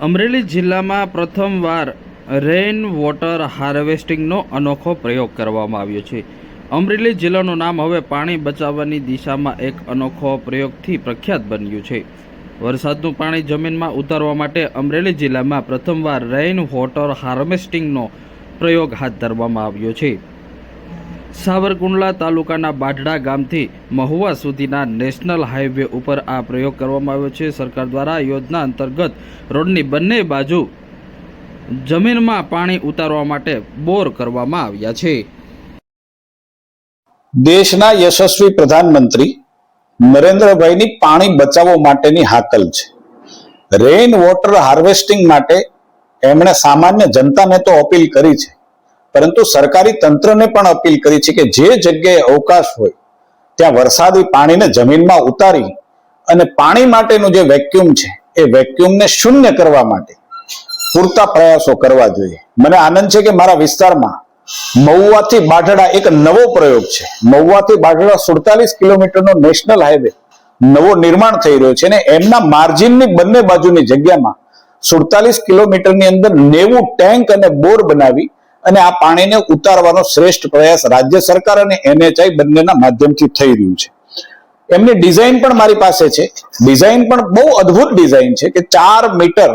અમરેલી જિલ્લામાં પ્રથમવાર rain water હાર્વેસ્ટિંગનો અનોખો પ્રયોગ કરવામાં આવ્યો છે. અમરેલી જિલ્લાનું નામ હવે પાણી બચાવવાની દિશામાં એક અનોખો પ્રયોગથી પ્રખ્યાત બન્યું છે. વરસાદનું પાણી જમીનમાં ઉતારવા માટે અમરેલી જિલ્લામાં પ્રથમવાર રેઇન વોટર હાર્વેસ્ટિંગનો પ્રયોગ હાથ ધરવામાં આવ્યો છે. સાવરકુંડલા તાલુકાના બાઢડા ગામથી મહુવા સુધીના નેશનલ હાઈવે ઉપર આ પ્રયોગ કરવામાં આવ્યો છે. સરકાર દ્વારા યોજના અંતર્ગત રોડની બંને બાજુ જમીનમાં પાણી ઉતારવા માટે બોર કરવામાં આવ્યા છે. દેશના યશસ્વી પ્રધાનમંત્રી નરેન્દ્રભાઈની પાણી બચાવવા માટેની હાકલ છે. રેઇન વોટર હાર્વેસ્ટિંગ માટે એમણે સામાન્ય જનતાને તો અપીલ કરી છે. પરંતુ સરકારી તંત્રને પણ અપીલ કરી છે કે જે જગ્યાએ અવકાશ હોય, ત્યાં વરસાદી પાણીને જમીનમાં ઉતારી અને પાણી માટેનું જે વેક્યુમ છે, એ વેક્યુમને શૂન્ય કરવા માટે પૂરતા પ્રયાસો કરવા જોઈએ. મને આનંદ છે કે મારા વિસ્તારમાં મહુવાથી બાઢડા એક નવો પ્રયોગ છે. મહુવાથી બાઢડા સુડતાલીસ કિલોમીટરનો નેશનલ હાઈવે નવો નિર્માણ થઈ રહ્યો છે અને એમના માર્જિનની બંને બાજુની જગ્યામાં સુડતાલીસ કિલોમીટરની અંદર નેવું ટેન્ક અને બોર બનાવી અને આ પાણીને ઉતારવાનો શ્રેષ્ઠ પ્રયાસ રાજ્ય સરકાર અને એનએચઆઈ બંનેના માધ્યમથી થઈ રહ્યું છે. એમની ડિઝાઇન પણ મારી પાસે છે. ડિઝાઇન પણ બહુ અદ્ભુત ડિઝાઇન છે કે ચાર મીટર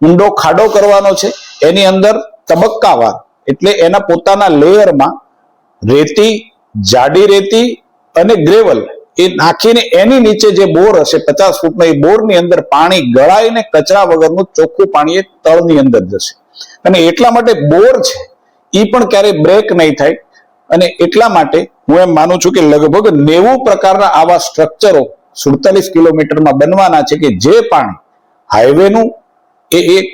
ઊંડો ખાડો કરવાનો છે. એની અંદર તબક્કાવાર, એટલે એના પોતાના લેયરમાં રેતી, જાડી રેતી અને ગ્રેવલ એ નાખીને એની નીચે જે બોર હશે, પચાસ ફૂટનો એ બોરની અંદર પાણી ગળાઈને કચરા વગરનું ચોખ્ખું પાણી એ તળની અંદર જશે. અને એટલા માટે બોર છે એ પણ ક્યારેય બ્રેક નહીં થાય. અને એટલા માટે હું એમ માનું છું કે લગભગ નેવું પ્રકારના આવા સ્ટ્રક્ચરો સુડતાલીસ કિલોમીટરમાં બનવાના છે કે જે પાણી હાઈવેનું એ એક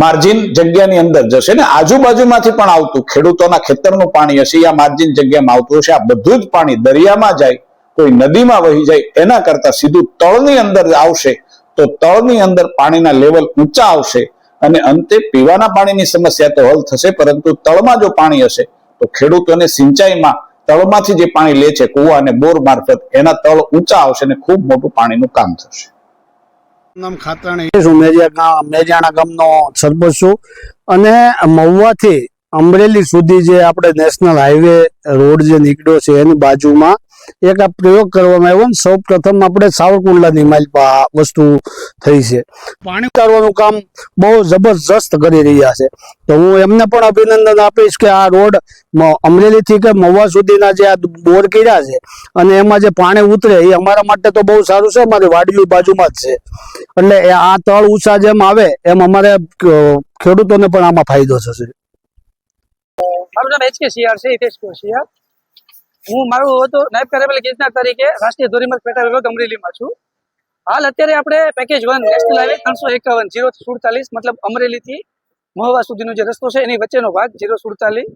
માર્જિન જગ્યાની અંદર જશે. ને આજુબાજુમાંથી પણ આવતું, ખેડૂતોના ખેતરનું પાણી હશે યા માર્જિન જગ્યામાં આવતું હશે. આ બધું જ પાણી દરિયામાં જાય, કોઈ નદીમાં વહી જાય, એના કરતા સીધું તળની અંદર આવશે, તો તળની અંદર પાણીના લેવલ ઊંચા આવશે. અને અંતે પીવાના પાણીની સમસ્યા તો હલ થશે પરંતુ તળમાં જો પાણી હશે તો ખેડૂતોને સિંચાઈમાં તળમાંથી જે પાણી લે છે કુવા અને બોર મારફત એના તળ ઊંચા આવશે અને ખૂબ મોટું પાણીનું કામ થશે. નામ ખાતરાણી. છું મેજાણા ગામનો સરપંચ છું. અને મહુવાથી અમરેલી સુધી જે આપણે નેશનલ હાઈવે રોડ જે નીકળ્યો છે એની બાજુમાં એક આ પ્રયોગ કરવામાં આવ્યો ને સૌ પ્રથમ આપણે સાવરકુંડલાની માઇલ આ વસ્તુ થઈ છે. પાણી ઉતારવાનું કામ બહુ જબરજસ્ત કરી રહ્યા છે. તો હું એમને પણ અભિનંદન આપીશ કે આ રોડ અમરેલીથી કે મહુવા સુધીના જે આ બોર કર્યા છે અને એમાં જે પાણી ઉતરે એ અમારા માટે તો બહુ સારું છે, અમારી વાડીની બાજુમાં જ છે. એટલે આ તળ ઊંચા જેમ આવે એમ અમારે ખેડૂતોને પણ આમાં ફાયદો થશે. મારું નામ એચ કે સીઆર છે, હિતેશ હું મારું હતું નાયબ કાર્યપાલક ઇજનેર તરીકે રાષ્ટ્રીય ધોરીમાર્ગ પેટા વિભાગ અમરેલીમાં છું. હાલ અત્યારે આપણે પેકેજ વન નેશનલ હાઈવે ત્રણસો એકાવન જીરો સુડતાલીસ, મતલબ અમરેલીથી મહુવા સુધીનો જે રસ્તો છે, એની વચ્ચેનો ભાગ જીરો સુડતાલીસ.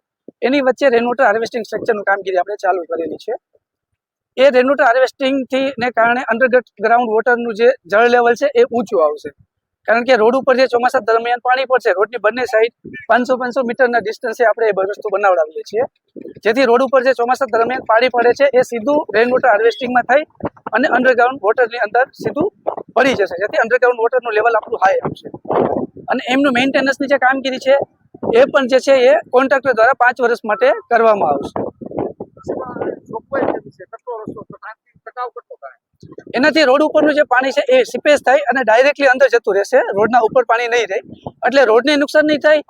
એની વચ્ચે રેનવોટર હાર્વેસ્ટિંગ સ્ટ્રક્ચરનું કામગીરી આપણે ચાલુ કરેલી છે. એ રેનવોટર હાર્વેસ્ટિંગથી ને કારણે અંડરગ્રાઉન્ડ વોટરનું જે જળ લેવલ છે, એ ઊંચું આવશે. કારણ કે રોડ ઉપર જે ચોમાસા દરમિયાન પાણી પડશે, રોડની બંને સાઈડ પાંચસો પાંચસો મીટરના ડિસ્ટન્સે આપણે એ વસ્તુ બનાવડાવીએ છીએ. જેથી રોડ ઉપર જે ચોમાસા દરમિયાન પાણી પડે છે, એ સીધું રેન વોટર હાર્વેસ્ટિંગમાં થઈ અને અંડરગ્રાઉન્ડ વોટરની અંદર સીધું પડી જશે. જેથી અંડરગ્રાઉન્ડ વોટરનું લેવલ આપણું હાઈ આવશે. અને એમનું મેન્ટેનન્સની જે કામગીરી છે, એ પણ જે છે, એ કોન્ટ્રાક્ટર દ્વારા પાંચ વર્ષ માટે કરવામાં આવશે. એનાથી રોડ ઉપરનું જે પાણી છે એ સિપેજ થાય અને ડાયરેક્ટલી અંદર જતું રહેશે. રોડના ઉપર પાણી નહીં રહે. એટલે રોડને નુકસાન નહીં થાય.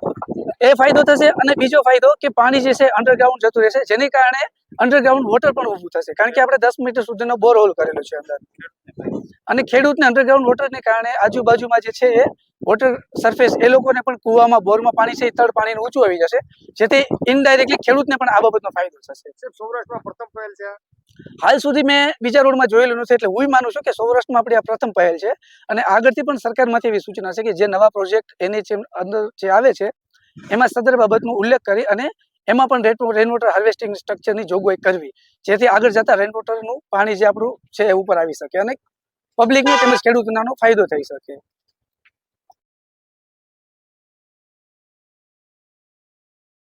એ ફાયદો થશે અને બીજો ફાયદો કે પાણી જે છે અંડરગ્રાઉન્ડ જતું રહેશે. જેની કારણે અંડરગ્રાઉન્ડ વોટર પણ ઊભું થશે. કારણ કે આપણે દસ મીટર સુધીનો બોરહોલ કરેલો છે અંદર. અને ખેડૂતને અંડરગ્રાઉન્ડ વોટરને કારણે આજુબાજુમાં જે છે એ વોટર સરફેસ એ લોકોને પણ કૂવામાં બોરમાં પાણી છે એ તળ પાણીનું ઊંચું આવી જશે જેથી ઇનડાયરેક્ટલી ખેડૂતને પણ આ બાબતનો ફાયદો થશે. સૌરાષ્ટ્રમાં પ્રથમ પહેલ છે હાલ સુધી મેં બીજા રોડમાં જોયેલું નથી એટલે હું માનું છું કે સૌરાષ્ટ્રમાં આપણી આ પ્રથમ પહેલ છે અને આગળથી પણ સરકારમાંથી એવી સૂચના છે કે જે નવા પ્રોજેક્ટ એની જે અંદર જે આવે છે એમાં સદર બાબતનો ઉલ્લેખ કરી અને એમાં પણ રેન વોટર હાર્વેસ્ટિંગ સ્ટ્રક્ચરની જોગવાઈ કરવી જેથી આગળ જતા રેન વોટરનું પાણી જે આપણું છે એ ઉપર આવી શકે અને પબ્લિકને તેમજ ખેડૂતોનો ફાયદો થઈ શકે.